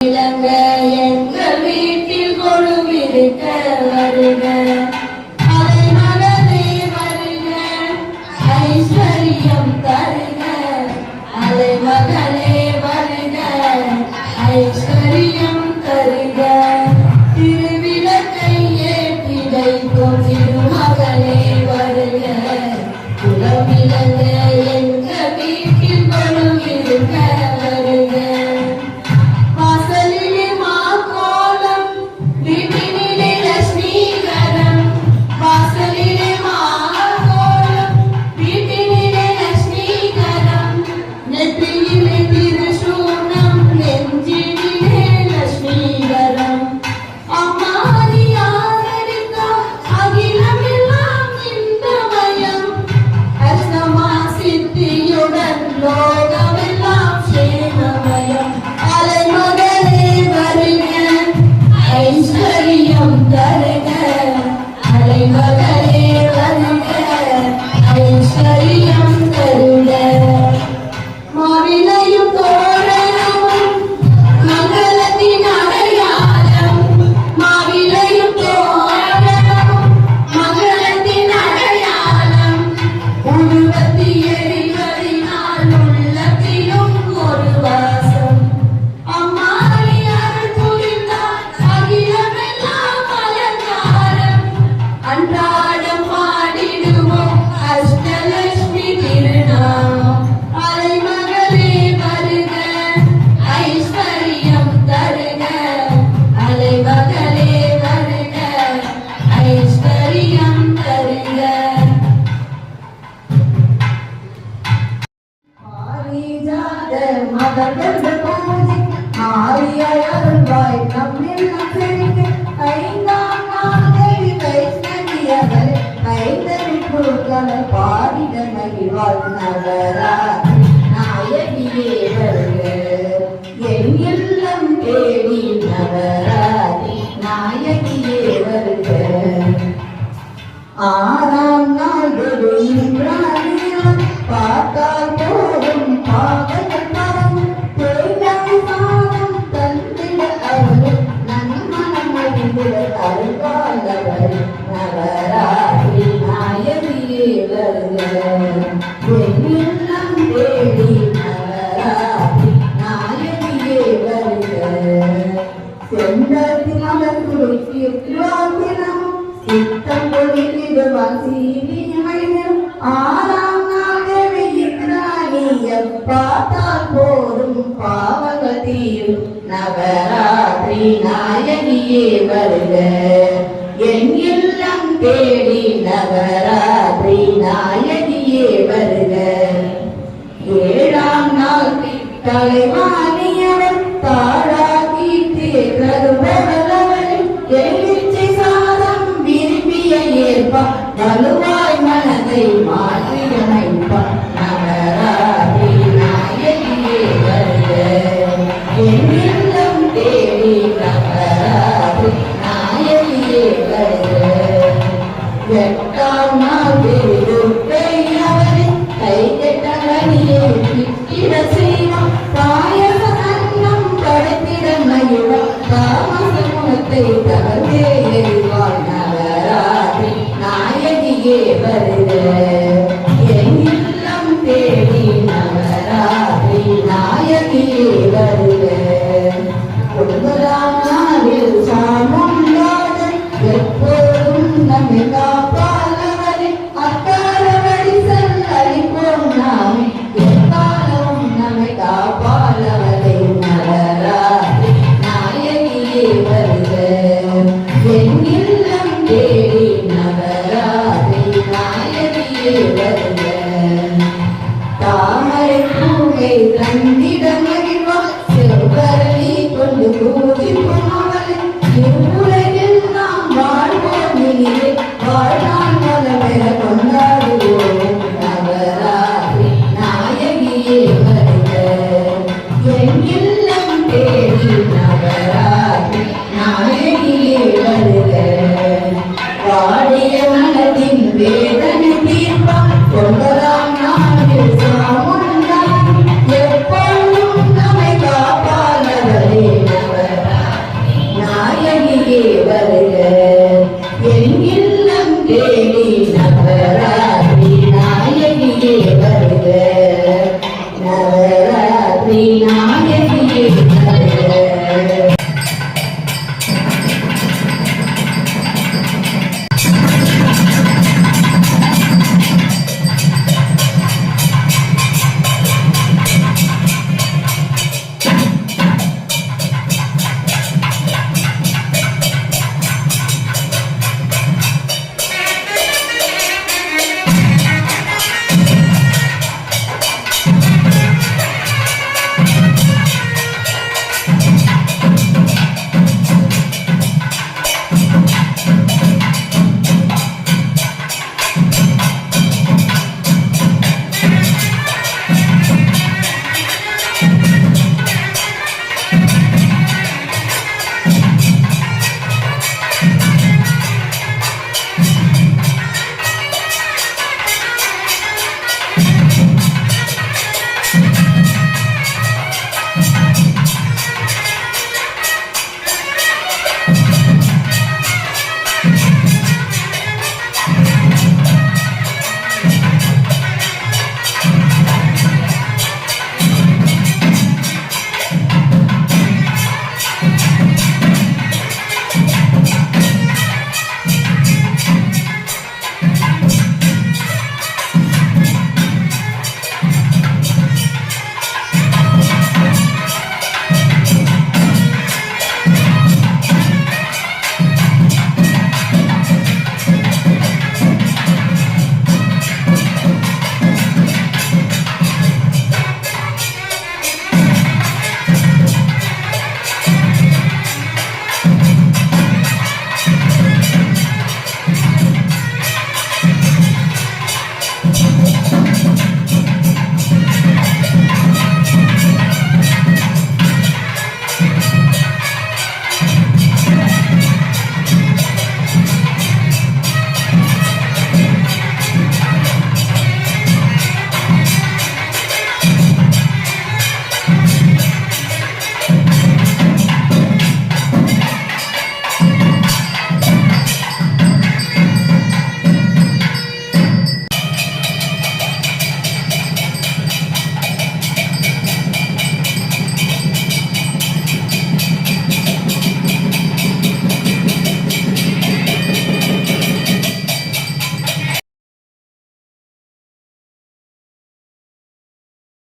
இலங்கை எங்கள் வீட்டில் கொழுவிருக்க வருக 안타 ஆறாம் நாள் வெறும் பார்த்தால் போதும் பாவங்கள் மரம் தேங்காய் சாதம் தந்திட அவர் நன்மனம் அறிந்திட அருள்வாழ்ந்தவர் நவராசி நாயகியே வருகிறார் ஆறாம் நாகவே பார்த்தால் போதும் பாவங்கள் தீரும். நவராத்திரி நாயகியே வருக என் இல்லம் தேடி நவராத்திரி நாயகியே வருக ஏழாம் நாள் வருவாய் மனதை மாறி Hare 等你等